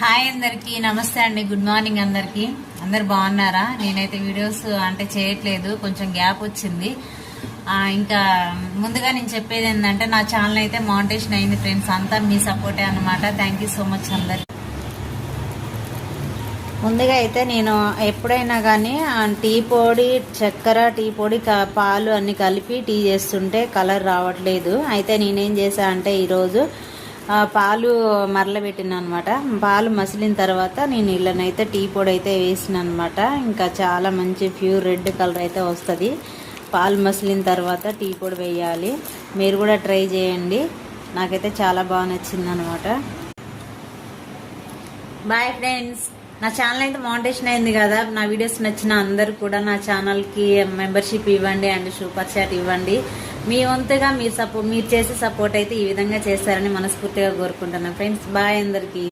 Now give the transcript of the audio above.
Hi అందరికీ నమస్తే అండి. గుడ్ మార్నింగ్ అందరికీ. అందరు బాగున్నారా? నేనైతే వీడియోస్ అంటే చేయట్లేదు. కొంచెం గ్యాప్ వచ్చింది. ఇంకా ముందుగా నేను చెప్పేది ఏంటంటే నా ఛానల్ అయితే మౌంటేషన్ అయింది ఫ్రెండ్స్ అంతా మీ సపోర్టే అనమాట థ్యాంక్ యూ సో మచ్ అందరికి ముందుగా అయితే నేను ఎప్పుడైనా కానీ టీ పొడి చక్కెర టీ పొడి క- పాలు అన్ని కలిపి టీ చేస్తుంటే కలర్ రావట్లేదు. అయితే నేనేం చేశా అంటే ఈరోజు పాలు మరలబెట్టిన అనమాట పాలు మసిలిన తర్వాత నేను ఇళ్ళనైతే టీ పొడి అయితే వేసిన అనమాట ఇంకా చాలా మంచి ప్యూర్ రెడ్ కలర్ అయితే వస్తుంది. పాలు మసిలిన తర్వాత టీ పొడి వేయాలి. మీరు కూడా ట్రై చేయండి. నాకైతే చాలా బాగా నచ్చింది అనమాట బాయ్ ఫ్రెండ్స్ నా ఛానల్ అయితే మౌంటేషన్ అయింది కదా. నా వీడియోస్ నచ్చిన అందరు కూడా నా ఛానల్కి మెంబర్షిప్ ఇవ్వండి అండ్ సూపర్ చాట్ ఇవ్వండి. మీ వంతుగా మీరు సపో మీరు చేసే సపోర్ట్ అయితే ఈ విధంగా చేస్తారని మనస్ఫూర్తిగా కోరుకుంటున్నాను ఫ్రెండ్స్ బాయ్ అందరికీ.